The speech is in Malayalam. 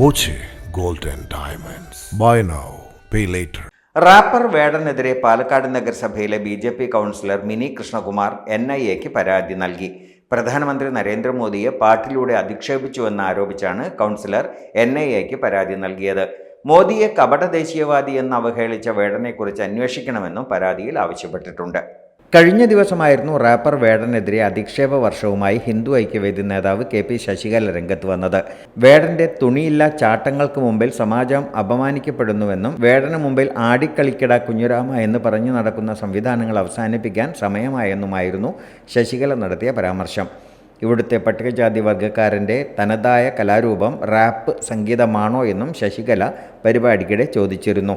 Boche gold and diamonds. Buy now pay later rapper വേടനെതിരെ Palakkad നഗരസഭയിലെ B J P councillor Mini Krishnakumar N I എക്ക് പരാതി നൽകി. പ്രധാനമന്ത്രി നരേന്ദ്രമോദിയെ പാട്ടിലൂടെ അധിക്ഷേപിച്ചുവെന്ന് ആരോപിച്ചാണ് കൗൺസിലർ എൻ ഐ എക്ക് പരാതി നൽകിയത്. മോദിയെ കപട ദേശീയവാദി എന്ന് അവഹേളിച്ച വേടനെക്കുറിച്ച് അന്വേഷിക്കണമെന്നും പരാതിയിൽ ആവശ്യപ്പെട്ടിട്ടുണ്ട്. കഴിഞ്ഞ ദിവസമായിരുന്നു റാപ്പർ വേടനെതിരെ അധിക്ഷേപ വർഷവുമായി ഹിന്ദു ഐക്യവേദി നേതാവ് കെ പി ശശികല രംഗത്ത് വന്നത്. വേടന്റെ തുണിയില്ല ചാട്ടങ്ങൾക്ക് മുമ്പിൽ സമാജം അപമാനിക്കപ്പെടുന്നുവെന്നും വേടന് മുമ്പിൽ ആടിക്കളിക്കട കുഞ്ഞുരാമ എന്ന് പറഞ്ഞു നടക്കുന്ന സംവിധാനങ്ങൾ അവസാനിപ്പിക്കാൻ സമയമായെന്നുമായിരുന്നു ശശികല നടത്തിയ പരാമർശം. ഇവിടുത്തെ പട്ടികജാതി വർഗക്കാരന്റെ തനതായ കലാരൂപം റാപ്പ് സംഗീതമാണോ എന്നും ശശികല പരിപാടിക്കിടെ ചോദിച്ചിരുന്നു.